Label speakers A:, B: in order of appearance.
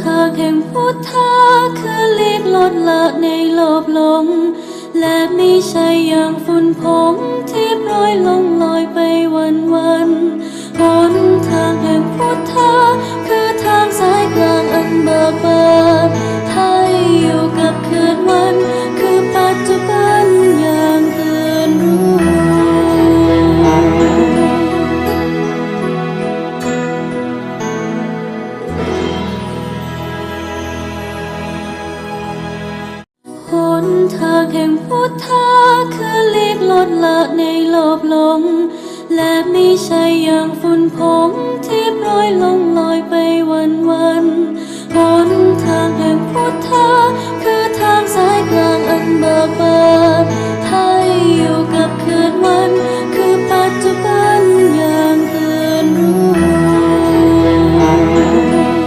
A: ทางแห่งพุทธาคือเลีกลดละในโลภหลง และไม่ใช่อย่างฝุ่นผงที่โปรยลงลอยไปวันวันหนทางแห่งพุทธาคือทางสายกลางอันเบิกบาน หนทางแห่งพุทธาคือเลีกลดละในโลภหลง และไม่ใช่อย่างฝุ่นผงที่โปรยลง